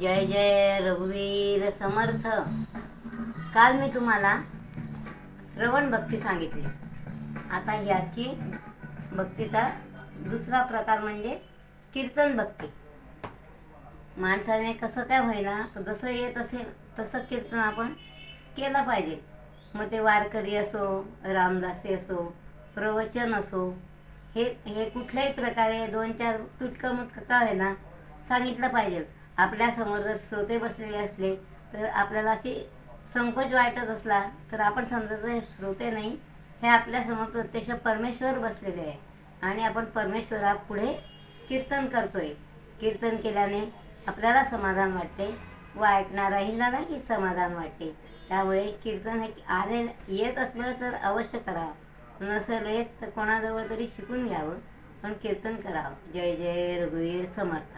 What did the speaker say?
जय जय रघुवीर समर्थ. काल मी तुम्हाला श्रवण भक्ती सांगितली. आता याची भक्तीचा दुसरा प्रकार म्हणजे कीर्तन भक्ती. माणसाने कसं काय होईना जसं येत असेल तसं कीर्तन आपण केलं पाहिजे. मग ते वारकरी असो रामदासी असो प्रवचन असो हे हे कुठल्याही प्रकारे दोन चार तुटकं मुटकं का होईना सांगितलं पाहिजे. आपल्यासमोर जर श्रोते बसलेले असले तर आपल्याला अशी संकोच वाटत असला तर आपण समजायचं हे श्रोते नाही हे आपल्यासमोर प्रत्यक्ष परमेश्वर बसलेले आहे. आणि आपण परमेश्वरापुढे कीर्तन करतोय. कीर्तन केल्याने आपल्याला समाधान वाटते. व ऐकणाराहीलाही समाधान वाटते. त्यामुळे कीर्तन हे आले येत असलं तर अवश्य करावं नसेल येत तर कोणाजवळ तरी शिकून घ्यावं. पण कीर्तन करावं. जय जय रघुवीर समर्थ.